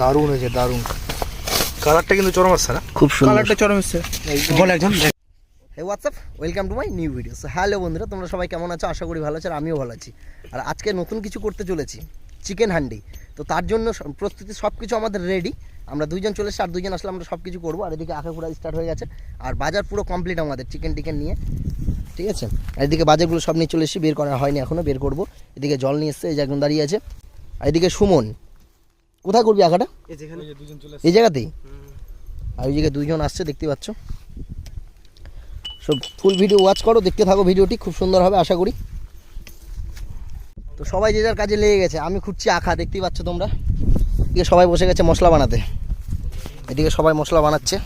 দারুণ হয়েছে দারুণ। কালারটা কিন্তু চরম আসছে না? খুব সুন্দর। কালারটা চরম এসছে বল একজন। Hey WhatsApp welcome to my new video so hello বন্ধুরা তোমরা সবাই কেমন আছো? আশা করি ভালো আছো আর আমিও ভালো আছি। আর আজকে নতুন কিছু করতে চলেছি চিকেন হান্ডি তো তার জন্য প্রস্তুতি সব কিছু আমাদের রেডি আমরা দুইজন চলে এসেছি আর দুইজন আসলে আমরা সব কিছু করব। আর এদিকে আঁকা পুরা স্টার্ট হয়ে গেছে। আর বাজার পুরো কমপ্লিট আমাদের চিকেন টিকেন নিয়ে। ঠিক আছে? আর এদিকে বাজারগুলো সব নিয়ে চলে এসেছি বের করা হয়নি এখনও বের করব। এদিকে জল নিয়ে এসছে এই যে একজন দাঁড়িয়ে আছে। আর এদিকে সুমন। কোথায় করবি আঁকাটা? এই জায়গাতেই? আর ওই জায়গায় দুইজন আসছে দেখতে পাচ্ছ। সব ফুল ভিডিও ওয়াচ করো দেখতে থাকো ভিডিওটি খুব সুন্দর হবে আশা করি। তো সবাই যে যার কাজে লেগে গেছে আমি খুঁজছি আঁকা দেখতেই পাচ্ছ তোমরা। এদিকে সবাই বসে গেছে মশলা বানাতে। এদিকে সবাই মশলা বানাচ্ছে।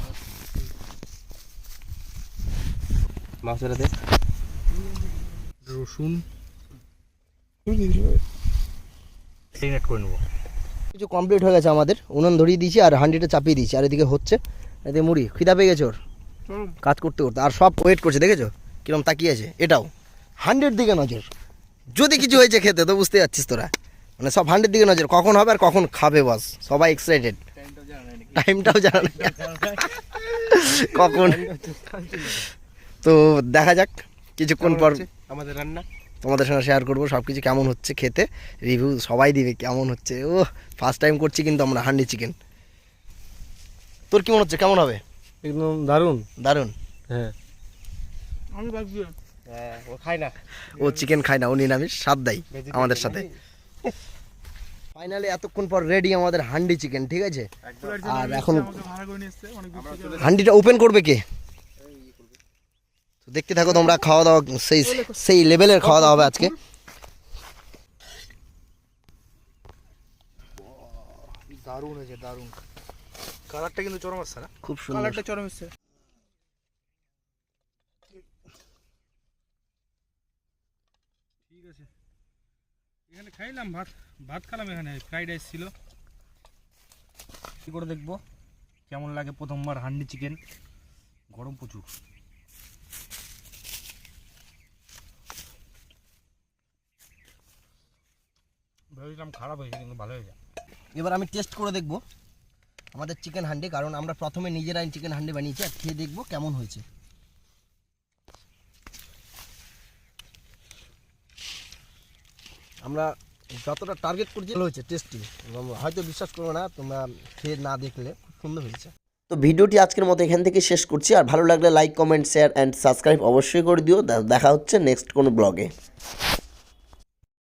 রসুন। করে নেব। কিছু কমপ্লিট হয়ে গেছে আমাদের। উনুন ধরিয়ে দিয়েছি আর হান্ডিটা চাপিয়ে দিয়েছি। আর এদিকে হচ্ছে এদিকে মুড়ি। খিদা পেয়ে গেছে ওর। কাজ করতে করতে। আর সব ওয়েট করছে দেখেছ? কিরম তাকিয়ে আছে। এটাও। হান্ড্রেড দিকে নজর। যদি কিছু হয়েছে খেতে তো বুঝতে পারছিস তোরা। মানে সব হান্ড্রেড দিকে নজর। কখন হবে আর কখন খাবে বস সবাই এক্সাইটেড টাইমটাও জানা নেই। কখন? তো দেখা যাক। কিছুক্ষণ পর আমাদের রান্না। তোমাদের সঙ্গে শেয়ার করব সব কিছু কেমন হচ্ছে খেতে রিভিউ সবাই দিবে কেমন হচ্ছে। ও ফার্স্ট টাইম করছি কিন্তু আমরা হান্ডি চিকেন তোর কি মনে হচ্ছে? কেমন হবে? একদম দারুণ। দারুণ। হ্যাঁ। আমি হ্যাঁ ও খায় না। ও চিকেন খায় না ও নিরামিষ স্বাদ দেয় আমাদের সাথে। ফাইনালি এতক্ষণ পর রেডি আমাদের হান্ডি চিকেন ঠিক আছে? আর এখন হান্ডিটা ওপেন করবে কে? তো দেখতে থাকো তোমরা খাওয়া দাওয়া সেই সেই লেভেলের খাওয়া দাওয়া হবে আজকে। দারুণ হয়েছে দারুণ। কালারটা কিন্তু চরম আসছে না? খুব সুন্দর। কালারটা চরম এসছে ঠিক আছে। এখানে খাইলাম ভাত ভাত খেলাম এখানে ফ্রাইড রাইস ছিল। কি করে দেখব? কেমন লাগে প্রথমবার হান্ডি চিকেন? গরম প্রচুর। ভেবেছিলাম খারাপ হয়েছে কিন্তু ভালো হয়েছে এবার আমি টেস্ট করে দেখব আমাদের চিকেন হান্ডি কারণ আমরা প্রথমে নিজেরাই চিকেন হান্ডি বানিয়েছি আর খেয়ে দেখব কেমন হয়েছে। আমরা যতটা টার্গেট করছি ভালো হয়েছে টেস্টি হয়তো বিশ্বাস করব না তোমরা খেয়ে না দেখলে খুব সুন্দর হয়েছে। তো ভিডিওটি আজকের মতো এখান থেকে শেষ করছি আর ভালো লাগলে like comment share and subscribe অবশ্যই করে দিও। দেখা হচ্ছে নেক্সট কোনো ব্লগে